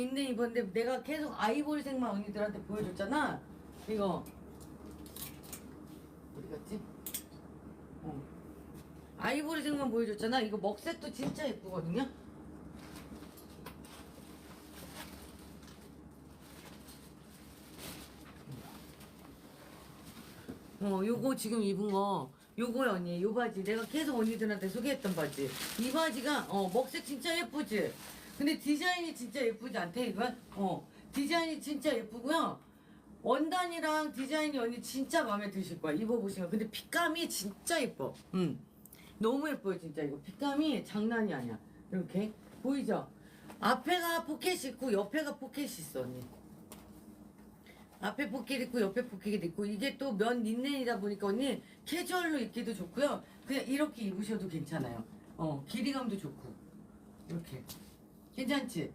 있네 입었는데 내가 계속 아이보리색만 언니들한테 보여줬잖아 이거 어디 갔지? 어. 아이보리색만 보여줬잖아 이거 먹색도 진짜 예쁘거든요 어, 요거 지금 입은 거, 요거요, 언니. 요 바지. 내가 계속 언니들한테 소개했던 바지. 이 바지가, 어, 먹색 진짜 예쁘지? 근데 디자인이 진짜 예쁘지 않대, 이건? 어, 디자인이 진짜 예쁘고요. 원단이랑 디자인이 언니 진짜 마음에 드실 거야. 입어보시면. 근데 핏감이 진짜 예뻐. 응. 너무 예뻐요, 진짜. 이거 핏감이 장난이 아니야. 이렇게. 보이죠? 앞에가 포켓이 있고, 옆에가 포켓이 있어, 언니. 앞에 포켓 있고 옆에 포켓 있고 이게 또 면 린넨이다 보니까 언니 캐주얼로 입기도 좋고요 그냥 이렇게 입으셔도 괜찮아요 어 길이감도 좋고 이렇게 괜찮지?